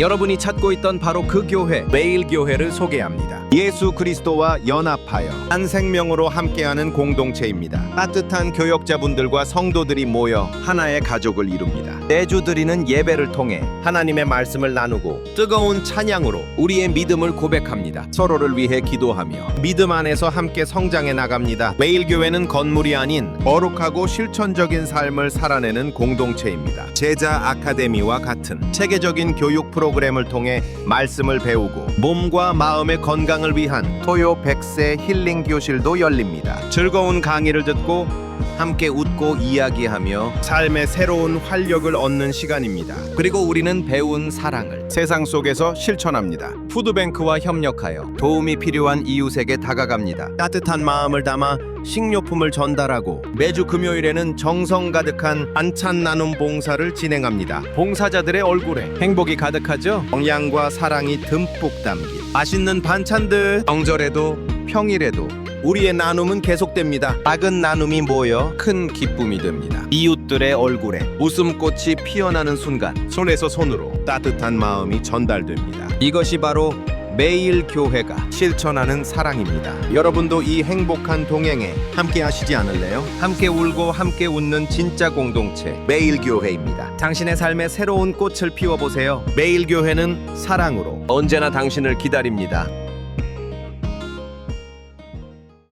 여러분이 찾고 있던 바로 그 교회 매일 교회를 소개합니다. 예수 그리스도와 연합하여 한 생명으로 함께하는 공동체입니다. 따뜻한 교역자분들과 성도들이 모여 하나의 가족을 이룹니다. 매주 드리는 예배를 통해 하나님의 말씀을 나누고 뜨거운 찬양으로 우리의 믿음을 고백합니다. 서로를 위해 기도하며 믿음 안에서 함께 성장해 나갑니다. 매일 교회는 건물이 아닌 거룩하고 실천적인 삶을 살아내는 공동체입니다. 제자 아카데미와 같은 체계적인 교육 프로그램 을 통해 말씀을 배우고 몸과 마음의 건강을 위한 토요 100세 힐링 교실도 열립니다. 즐거운 강의를 듣고 함께 웃고 이야기하며 삶의 새로운 활력을 얻는 시간입니다. 그리고 우리는 배운 사랑을 세상 속에서 실천합니다. 푸드뱅크와 협력하여 도움이 필요한 이웃에게 다가갑니다. 따뜻한 마음을 담아 식료품을 전달하고 매주 금요일에는 정성 가득한 반찬 나눔 봉사를 진행합니다. 봉사자들의 얼굴에 행복이 가득하죠? 영양과 사랑이 듬뿍 담긴 맛있는 반찬들 명절에도 평일에도 우리의 나눔은 계속됩니다. 작은 나눔이 모여 큰 기쁨이 됩니다. 이웃들의 얼굴에 웃음꽃이 피어나는 순간 손에서 손으로 따뜻한 마음이 전달됩니다. 이것이 바로 매일 교회가 실천하는 사랑입니다. 여러분도 이 행복한 동행에 함께 하시지 않을래요? 함께 울고 함께 웃는 진짜 공동체 매일 교회입니다. 당신의 삶에 새로운 꽃을 피워 보세요. 매일 교회는 사랑으로 언제나 당신을 기다립니다.